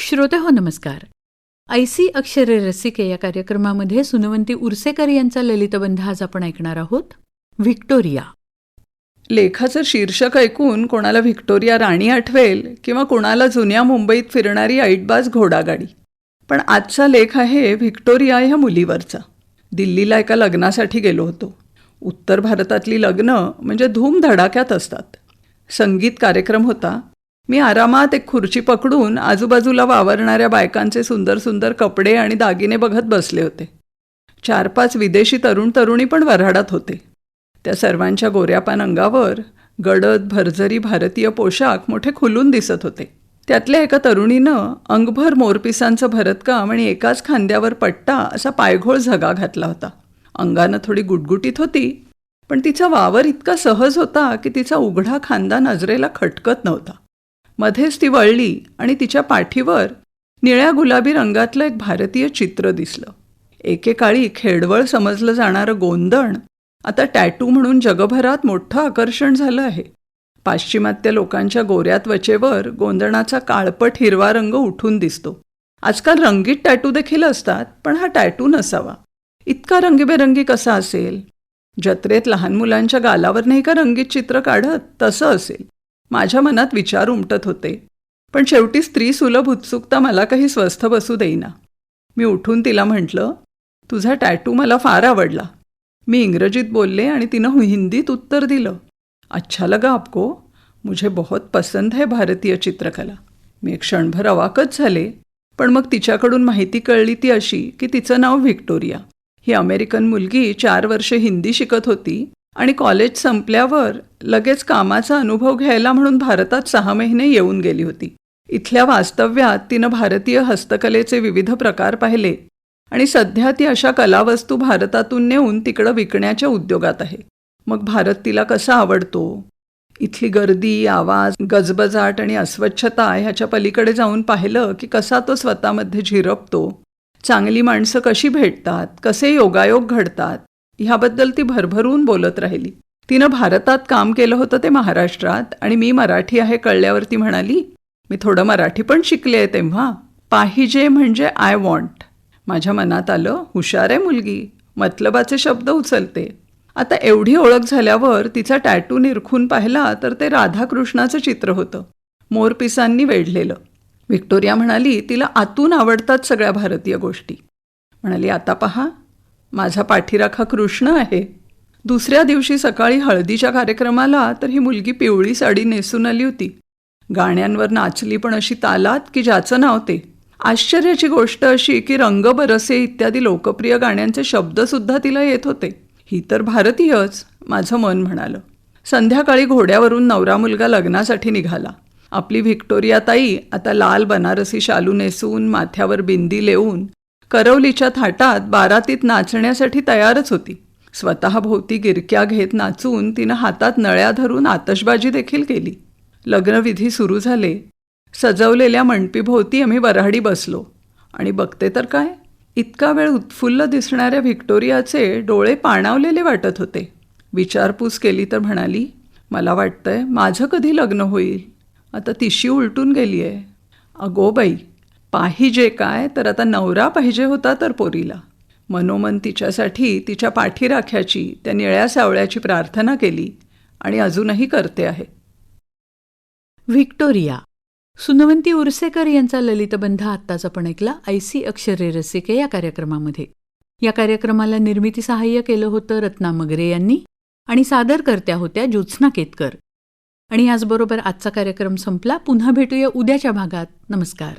श्रोते हो नमस्कार. ऐसी अक्षरे रसिके या कार्यक्रमामध्ये सुनवंती उर्सेकर यांचा ललितबंध आज आपण ऐकणार आहोत. व्हिक्टोरिया. लेखाचं शीर्षक ऐकून कोणाला व्हिक्टोरिया राणी आठवेल किंवा कोणाला जुन्या मुंबईत फिरणारी ऐटबाज घोडागाडी. पण आजचा लेख आहे व्हिक्टोरिया ह्या मुलीवरचा. दिल्लीला एका लग्नासाठी गेलो होतो. उत्तर भारतातली लग्न म्हणजे धूम धडाक्यात असतात. संगीत कार्यक्रम होता. मी आरामात एक खुर्ची पकडून आजूबाजूला वावरणाऱ्या बायकांचे सुंदर सुंदर कपडे आणि दागिने बघत बसले होते. चार पाच विदेशी तरुण तरुणी पण वऱ्हाडात होते. त्या सर्वांच्या गोऱ्यापान अंगावर गडद भरझरी भारतीय पोशाख मोठे खुलून दिसत होते. त्यातल्या एका तरुणीनं अंगभर मोरपिसांचं भरतकाम आणि एकाच खांद्यावर पट्टा असा पायघोळ झगा घातला होता. अंगानं थोडी गुटगुटीत होती पण तिचा वावर इतका सहज होता की तिचा उघडा खांदा नजरेला खटकत नव्हता. मध्येच ती वळली आणि तिच्या पाठीवर निळ्या गुलाबी रंगातलं एक भारतीय चित्र दिसलं. एकेकाळी खेडवळ समजलं जाणारं गोंदण आता टॅटू म्हणून जगभरात मोठं आकर्षण झालं आहे. पाश्चिमात्य लोकांच्या गोऱ्या त्वचेवर गोंदणाचा काळपट हिरवा रंग उठून दिसतो. आजकाल रंगीत टॅटू देखील असतात पण हा टॅटू नसावा. इतका रंगीबेरंगी कसा असेल? जत्रेत लहान मुलांच्या गालावर नाही का रंगीत चित्र काढत? तसं असेल. माझ्या मनात विचार उमटत होते. पण शेवटी स्त्री सुलभ उत्सुकता मला काही स्वस्थ बसू देईना. मी उठून तिला म्हटलं तुझा टॅटू मला फार आवडला. मी इंग्रजीत बोलले आणि तिनं हिंदीत उत्तर दिलं. अच्छा लगा आपको मुझे बहुत पसंद है भारतीय चित्रकला. मी एक क्षणभर अवाकच झाले. पण मग तिच्याकडून माहिती कळली ती अशी की तिचं नाव व्हिक्टोरिया. ही अमेरिकन मुलगी चार वर्षे हिंदी शिकत होती. आणि कॉलेज संपल्यावर लगेच कामाचा अनुभव घ्यायला म्हणून भारतात सहा महिने येऊन गेली होती. इथल्या वास्तव्यात तिनं भारतीय हस्तकलेचे विविध प्रकार पाहिले आणि सध्या ती अशा कलावस्तू भारतातून नेऊन तिकडं विकण्याच्या उद्योगात आहे. मग भारत तिला कसा आवडतो? इथली गर्दी आवाज गजबजाट आणि अस्वच्छता ह्याच्या पलीकडे जाऊन पाहिलं की कसा तो स्वतःमध्ये झिरपतो. चांगली माणसं कशी भेटतात? कसे योगायोग घडतात? ह्याबद्दल ती भरभरून बोलत राहिली. तिनं भारतात काम केलं होतं ते महाराष्ट्रात आणि मी मराठी आहे कळल्यावर ती म्हणाली मी थोडं मराठी पण शिकले तेव्हा. पाहिजे म्हणजे आय वॉन्ट. माझ्या मनात आलं हुशार आहे मुलगी. मतलबाचे शब्द उचलते. आता एवढी ओळख झाल्यावर तिचा टॅटू निरखून पाहिला तर ते राधाकृष्णाचं चित्र होतं. मोरपिसांनी वेढलेलं. व्हिक्टोरिया म्हणाली तिला आतून आवडतात सगळ्या भारतीय गोष्टी. म्हणाली आता पहा. माझा पाठीराखा कृष्ण आहे. दुसऱ्या दिवशी सकाळी हळदीच्या कार्यक्रमाला तर ही मुलगी पिवळी साडी नेसून आली होती. गाण्यांवर नाचली पण अशी तालात की ज्याचं नाव ते. आश्चर्याची गोष्ट अशी की रंग बरसे इत्यादी लोकप्रिय गाण्यांचे शब्दसुद्धा तिला येत होते. ही तर भारतीयच माझं मन म्हणालं. संध्याकाळी घोड्यावरून नवरा मुलगा लग्नासाठी निघाला. आपली व्हिक्टोरिया ताई आता लाल बनारसी शालू नेसून माथ्यावर बिंदी लेऊन करवलीच्या थाटात बारातीत नाचण्यासाठी तयारच होती. स्वतःभोवती गिरक्या घेत नाचून तिनं हातात नळ्या धरून आतषबाजी देखील केली. लग्नविधी सुरू झाले. सजवलेल्या मंडपीभोवती आम्ही वऱ्हाडी बसलो. आणि बघते तर काय? इतका वेळ उत्फुल्ल दिसणाऱ्या व्हिक्टोरियाचे डोळे पाणावलेले वाटत होते. विचारपूस केली तर म्हणाली मला वाटतंय माझं कधी लग्न होईल. आता तिशी उलटून गेली आहे अगो बाई पाहिजे काय? तर आता नवरा पाहिजे होता तर पोरीला. मनोमन तिच्यासाठी तिच्या पाठीराख्याची त्या निळ्या सावळ्याची प्रार्थना केली आणि अजूनही करते आहे. व्हिक्टोरिया. सुनवंती उर्सेकर यांचा ललितबंध आत्ताच आपण ऐकला ऐसी अक्षरे रसिके या कार्यक्रमामध्ये. या कार्यक्रमाला निर्मिती सहाय्य केलं होतं रत्ना मगरे यांनी आणि सादरकर्त्या होत्या ज्योत्स्ना केतकर. आणि याचबरोबर आजचा कार्यक्रम संपला. पुन्हा भेटूया उद्याच्या भागात. नमस्कार.